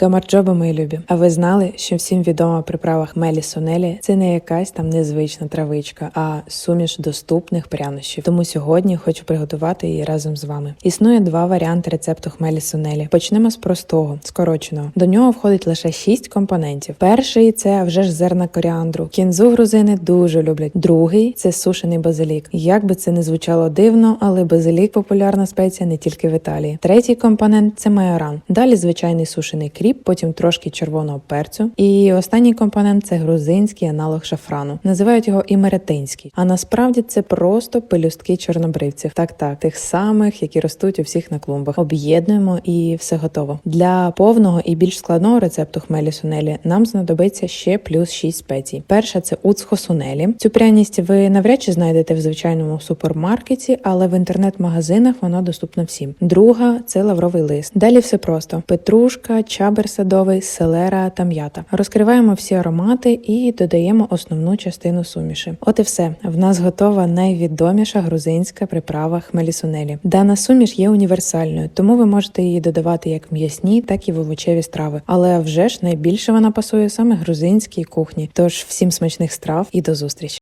Гамарджоба, мої любі. А ви знали, що всім відома приправа хмелі сунелі це не якась там незвична травичка, а суміш доступних прянощів. Тому сьогодні хочу приготувати її разом з вами. Існує два варіанти рецепту хмелі сунелі. Почнемо з простого, скороченого. До нього входить лише 6 компонентів. Перший це вже ж зерна коріандру. Кінзу грузини дуже люблять. Другий це сушений базилік. Як би це не звучало дивно, але базилік популярна спеція не тільки в Італії. Третій компонент це майоран. Далі звичайний сушений кріп, потім трошки червоного перцю. І останній компонент це грузинський аналог шафрану. Називають його імеретинський. А насправді це просто пелюстки чорнобривців. Так, так, тих самих, які ростуть у всіх на клумбах. Об'єднуємо і все готово. Для повного і більш складного рецепту хмелі сунелі нам знадобиться ще плюс 6 спецій. Перша це уцхо сунелі. Цю пряність ви навряд чи знайдете в звичайному супермаркеті, але в інтернет-магазинах вона доступна всім. Друга це лавровий лист. Далі все просто: петрушка, чабер садовий, селера та м'ята. Розкриваємо всі аромати і додаємо основну частину суміші. От і все. В нас готова найвідоміша грузинська приправа хмелісунелі. Дана суміш є універсальною, тому ви можете її додавати як м'ясні, так і в овочеві страви. Але вже ж найбільше вона пасує саме грузинській кухні. Тож всім смачних страв і до зустрічі!